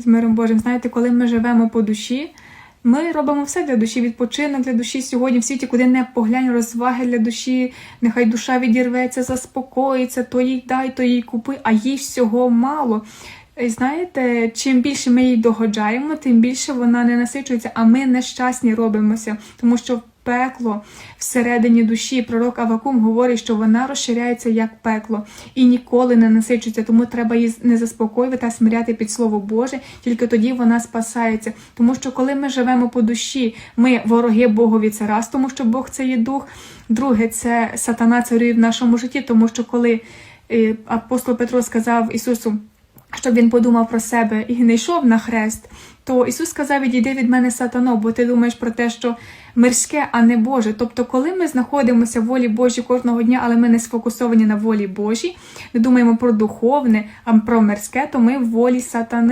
з миром Божим. Знаєте, коли ми живемо по душі, ми робимо все для душі, відпочинок для душі сьогодні в світі, куди не поглянь, розваги для душі, нехай душа відірветься, заспокоїться, то їй дай, то їй купи, а їй всього мало. І знаєте, чим більше ми їй догоджаємо, тим більше вона не насичується, а ми нещасні робимося, тому що пекло всередині душі. Пророк Авакум говорить, що вона розширяється як пекло і ніколи не насичується. Тому треба її не заспокоювати, а смиряти під слово Боже. Тільки тоді вона спасається. Тому що коли ми живемо по душі, ми вороги Богові це раз, тому що Бог це є дух. Друге, це сатана царює в нашому житті, тому що коли е, апостол Петро сказав Ісусу щоб він подумав про себе і не йшов на хрест, то Ісус сказав: Відійди від мене, сатано, бо ти думаєш про те, що мирське, а не Боже. Тобто, коли ми знаходимося в волі Божій кожного дня, але ми не сфокусовані на волі Божій, не думаємо про духовне, а про мирське, то ми в волі сатани.